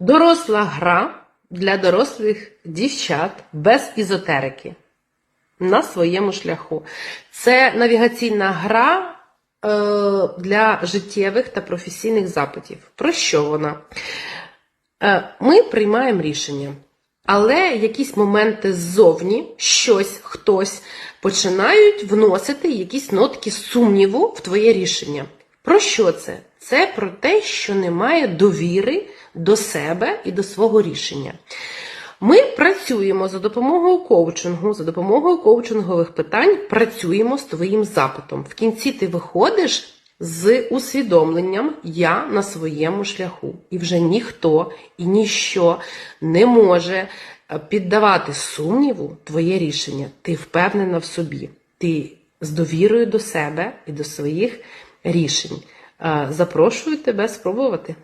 Доросла гра для дорослих дівчат без ізотерики на своєму шляху. Це навігаційна гра е, для життєвих та професійних запитів. Про що вона? Е, Ми приймаємо рішення, але якісь моменти ззовні, щось, хтось починають вносити якісь нотки сумніву в твоє рішення. Про що це? Це про те, що немає довіри до себе і до свого рішення. Ми працюємо за допомогою коучингу, за допомогою коучингових питань, працюємо з твоїм запитом. В кінці ти виходиш з усвідомленням я на своєму шляху. І вже ніхто і ніщо не може е, піддавати сумніву твоє рішення. Ти впевнена в собі. Ти з довірою до себе і до своїх рішень. Запрошую тебе спробувати.